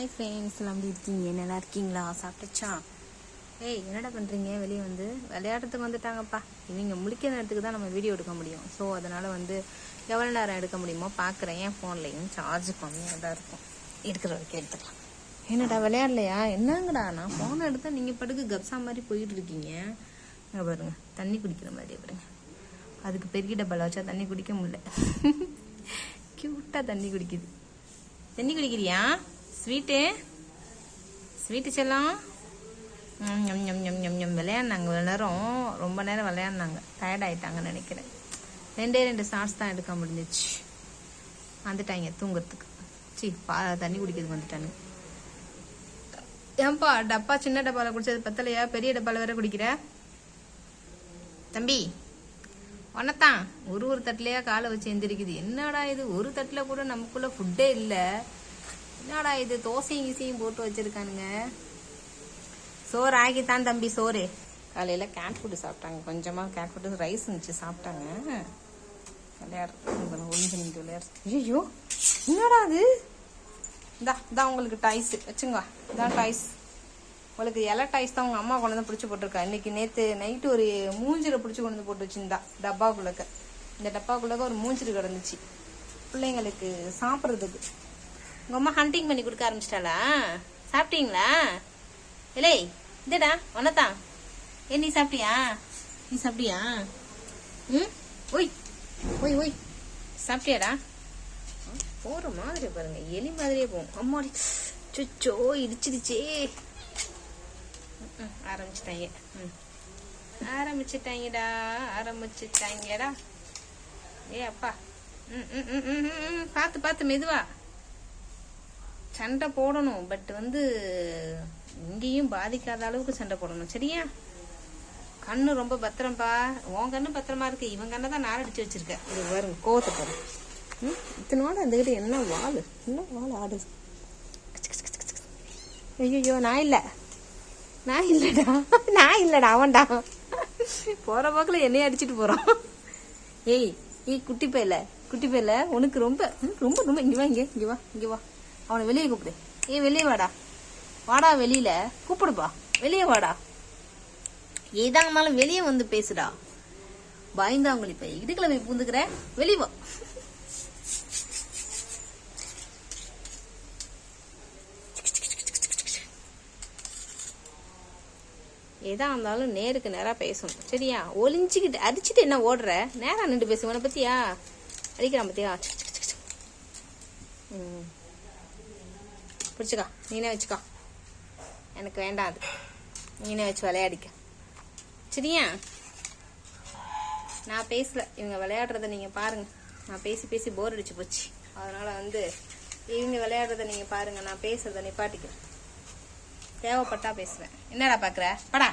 Hi friends எல்லாம் எப்படி இருக்கீங்க? நல்லா இருக்கீங்களா? சாப்பிட்டுச்சா? ஏய் என்னடா பண்ணுறீங்க வெளியே வந்து விளையாடுறதுக்கு வந்துட்டாங்கப்பா. இவங்க முழிக்கிற நேரத்துக்கு தான் நம்ம வீடியோ எடுக்க முடியும். ஸோ அதனால் வந்து எவ்வளோ நேரம் எடுக்க முடியுமோ பார்க்குறேன் என் ஃபோன்லையும் சார்ஜ் கம்மியாக தான் இருக்கும். இருக்கிற வரைக்கும் எடுத்துக்கலாம். என்னடா விளையாடலையா? என்னங்கடா? நான் ஃபோனை எடுத்தால் நீங்கள் படுக்கு கப்சா மாதிரி போயிட்டு இருக்கீங்க. இங்கே பாருங்க தண்ணி குடிக்கிற மாதிரி பாருங்க. அதுக்கு பெரிய டப்பால் வச்சா தண்ணி குடிக்க முடியல. க்யூட்டாக தண்ணி குடிக்குது. தண்ணி குடிக்கிறியா? ஸ்வீட்டு? ஸ்வீட்டு செல்லம்? ம், ஞம் ஞம் ஞம் ஞம் விளையாடினாங்க. இவ்வளோ நேரம் ரொம்ப நேரம் விளையாடினாங்க. டயர்ட் ஆயிட்டாங்கன்னு நினைக்கிறேன். ரெண்டே ரெண்டு ஷார்ட்ஸ் தான் எடுக்க முடிஞ்சிச்சு. வந்துட்டாங்க தூங்குறதுக்கு. சி பா தண்ணி குடிக்கிறதுக்கு வந்துட்டானுங்க ஏன்பா டப்பா சின்ன டப்பாவில் குடிச்சது பத்தலையா? பெரிய டப்பாவில் வேற குடிக்கிற? தம்பி ஒன்னத்தான் ஒரு ஒரு தட்டிலையா காலை வச்சு எந்திரிக்குது. என்னடா இது? ஒரு தட்டில் கூட நமக்குள்ள ஃபுட்டே இல்லை. என்னடா இது? தோசையும் கீசையும் போட்டு வச்சிருக்கானுங்க. சோறு ஆகித்தான் தம்பி சோறு. காலையில் கேட் ஃபுட்டு சாப்பிட்டாங்க. கொஞ்சமாக கேட் ஃபுட்டு ரைஸ் இருந்துச்சு சாப்பிட்டாங்க. விளையாடுறது. ஒளிஞ்சு நின்று விளையாடுறது. ஐயோ என்னடா அது? இந்தா இதான் உங்களுக்கு டைஸ் வச்சுங்க இதான் டைஸ் உங்களுக்கு இலை டைஸ் தான் உங்கள் அம்மா கொண்டு வந்து பிடிச்சி போட்டிருக்கா. இன்னைக்கு நேற்று நைட்டு ஒரு மூஞ்சில் பிடிச்சி கொண்டு வந்து போட்டு வச்சுருந்தா டப்பாக்குள்ளக்க. இந்த டப்பாக்குள்ளக்க ஒரு மூஞ்சில் கிடந்துச்சு. பிள்ளைங்களுக்கு சாப்பிட்றதுக்கு. உங்கள் அம்மா ஹண்டிங் பண்ணி கொடுக்க ஆரம்பிச்சிட்டாளா? சாப்பிட்டீங்களா? இல்லை இதடா ஒன்னதான் ஏ நீ சாப்பிட்டியா? நீ சாப்பிட்டியா? ம்? ஒய் ஒய் ஒய் சாப்பிட்டியாடா? போற மாதிரி பாருங்க எலி மாதிரியே போகும் அம்மா சுச்சோ இடிச்சிடுச்சே. ம், ஆரம்பிச்சிட்டாங்க. ம். ஆரம்பிச்சிட்டாங்கடா ஆரம்பிச்சிட்டாங்கடா. ஏ அப்பா. ம் ம் ம், ம், ம், பார்த்து பார்த்து மெதுவா. சண்டை போடணும் பட் வந்து இங்கேயும் பாதிக்காத அளவுக்கு சண்டை போடணும். சரியா? கண்ணு ரொம்ப பத்திரம்ப்பா உன் கண்ணு பத்திரமா இருக்கு. இவன் கண்ணை தான் நான் அடிச்சு வச்சிருக்க. இது வரும் கோவத்தை பாரு. ம்? இத்தனோட அந்த கிட்ட என்ன வாள்? என்ன வால் ஆடுது ஐயோ நான் இல்லை. நான் இல்லைடா. நான் இல்லைடா அவன்டா. போற போக்கில் என்னையே அடிச்சிட்டு போகிறான் ஏய் ஏய் குட்டி பையில. குட்டி பையில உனக்கு ரொம்ப ரொம்ப ரொம்ப இங்கே வா இங்கே இங்கே வா இங்கே வா. அவனை வெளியே கூப்பிடு. ஏ வெளியே வாடா. வாடா வெளியில. கூப்பிடுப்பா. வெளியே வாடா. ஏதா இருந்தாலும் வெளியே வந்து பேசுடா. பயந்தாங்களி இப்ப. இடுக்கல போய் பூந்துக்கிற? வெளியே வா. எதா இருந்தாலும் நேருக்கு நேரா பேசணும். சரியா? ஒளிஞ்சுக்கிட்டு அடிச்சுட்டு என்ன ஓடுற? நேரா நின்று பேசுவேன் பத்தியா? அடிக்கிறான் பத்தியா? ம். பிடிச்சிக்கா. நீனே வச்சுக்கோ. எனக்கு வேண்டாம் அது. நீனே வச்சு விளையாடிக்க. சரியா? நான் பேசல. இவங்க விளையாடுறத நீங்க பாருங்க. நான் பேசி பேசி போர் அடிச்சு போச்சு. அதனால வந்து இவங்க விளையாடுறத நீங்க பாருங்க. நான் பேசுறத நிப்பாட்டிக்கிறேன். தேவைப்பட்டா பேசுவேன். என்னடா பாக்குற? படா.